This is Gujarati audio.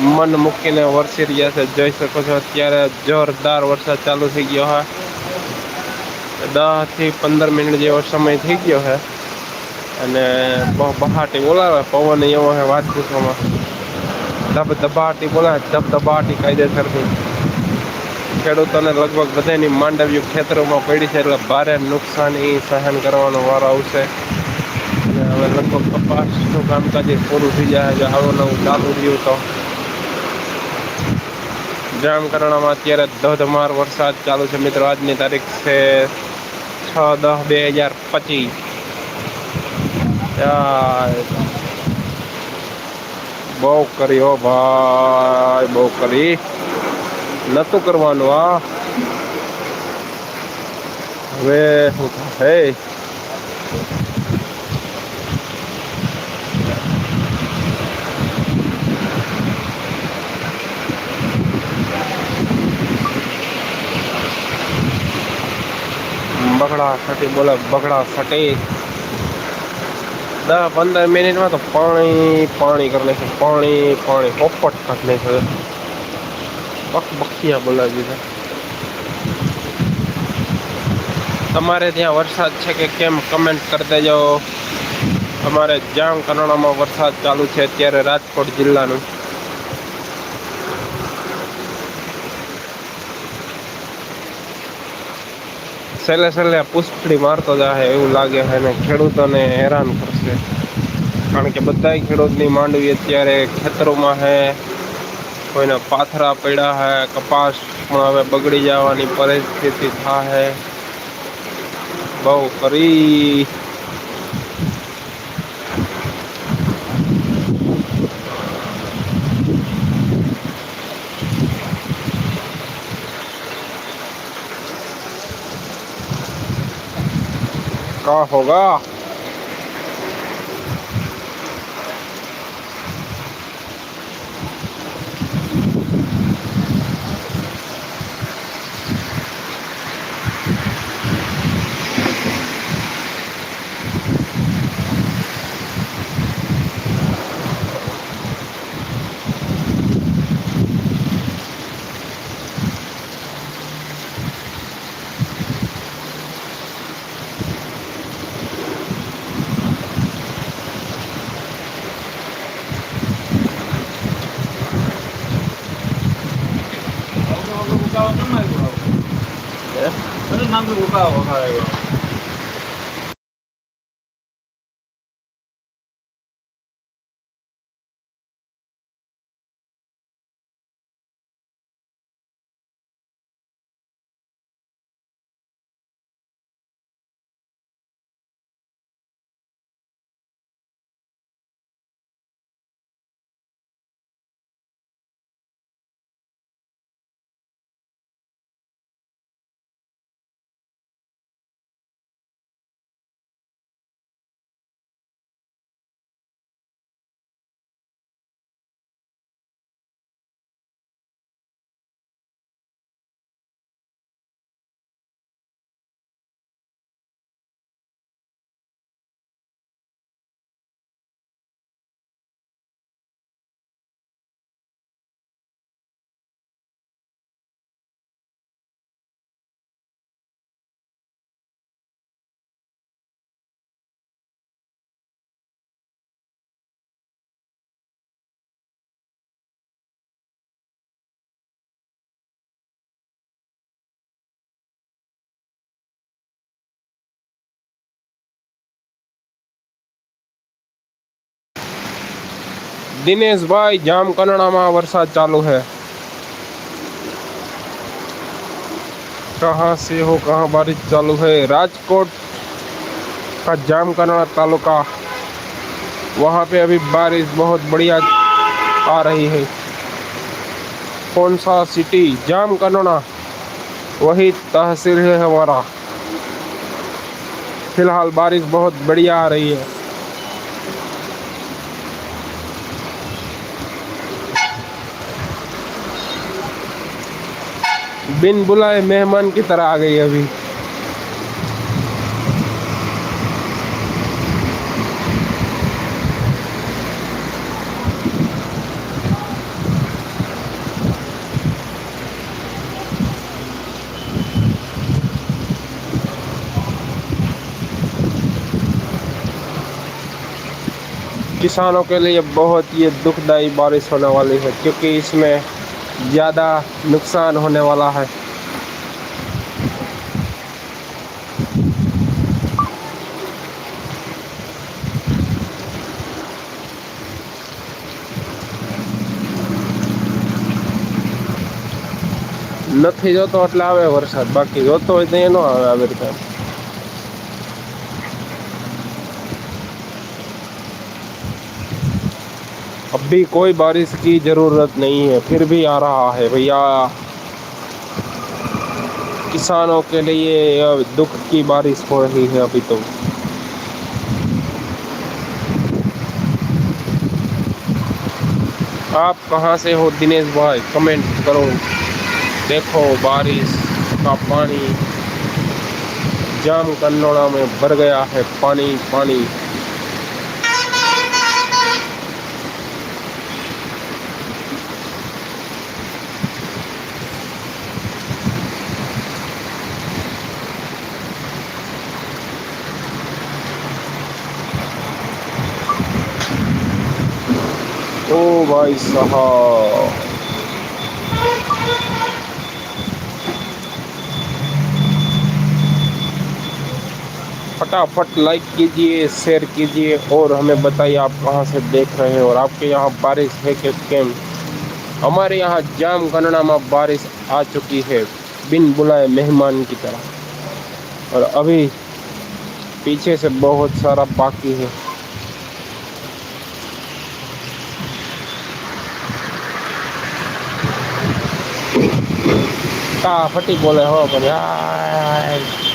મન મૂકીને વરસી રહ્યા છે જોઈ શકો છો અત્યારે જોરદાર વરસાદ ચાલુ થઈ ગયો હા દસથી પંદર મિનિટ જેવો સમય થઈ ગયો છે અને બહુ બહાટી બોલાવે પવન એવો છે વાત પૂછવામાં ધબ ધબાટી બોલાવે ધબ ધબાટી કાયદેસરની ખેડૂતોને લગભગ બધાની માંડવીઓ ખેતરોમાં પડી છે એટલે ભારે નુકસાની સહન કરવાનો વારો આવશે હવે લગભગ કપાસનું કામકાજ પૂરું થઈ જાય જો આવું નવું ચાલુ રહ્યું તો જામકરણામાં અત્યારે ધોધમાર વરસાદ ચાલુ છે મિત્રો આજની તારીખ છે છ દસ બે હજાર પચીસ બહુ કરી હો ભાઈ બહુ કરી નહોતું કરવાનું આ હવે શું હે બગડા સટી બોલે બગડા સટી દસ પંદર મિનિટમાં તો પાણી પાણી કરી નાખે પાણી પાણી પોપટ કાઢી નાખે બક બોલાવી દીધા તમારે ત્યાં વરસાદ છે કે કેમ કમેન્ટ કરી દેજો અમારે જામ કરોડામાં વરસાદ ચાલુ છે અત્યારે રાજકોટ જિલ્લાનું છેલ્લે છેલ્લે પુષ્પડી મારતો જાય એવું લાગે છે અને ખેડૂતોને હેરાન કરશે કારણ કે બધાય ખેડૂતની માંડવી અત્યારે ખેતરોમાં છે કોઈના પાથરા પડ્યા છે કપાસ પણ હવે બગડી જવાની પરિસ્થિતિ થાય બહુ કરી carro lá. 真买过，对，反正难得五百，我开一个。दिनेश भाई कनाडा में वर्षा चालू है कहाँ से हो कहाँ बारिश चालू है राजकोट का कनाडा तालुका वहाँ पे अभी बारिश बहुत बढ़िया आ रही है कौन सा सिटी कनाडा वही तहसील है हमारा फिलहाल बारिश बहुत बढ़िया आ रही है बिन बुलाए मेहमान की तरह आ गई अभी किसानों के लिए बहुत ही दुखदाई बारिश होने वाली है क्योंकि इसमें ज्यादा नुकसान होने वाला है नथी જો તો એટલે આવે વરસાદ બાકી જો તો એનો હવે આવે भी कोई बारिश की ज़रूरत नहीं है फिर भी आ रहा है भैया किसानों के लिए दुख की बारिश हो रही है अभी तो आप कहाँ से हो दिनेश भाई कमेंट करो देखो बारिश का पानी जाम कन्नौड़ा में भर गया है पानी पानी भाई साहब फटाफट लाइक कीजिए शेयर कीजिए और हमें बताइए आप कहाँ से देख रहे हैं और आपके यहाँ बारिश है कि कैम हमारे यहाँ जाम गणना में बारिश आ चुकी है बिन बुलाए मेहमान की तरह और अभी पीछे से बहुत सारा बाकी है ફટી બોલે હો પછી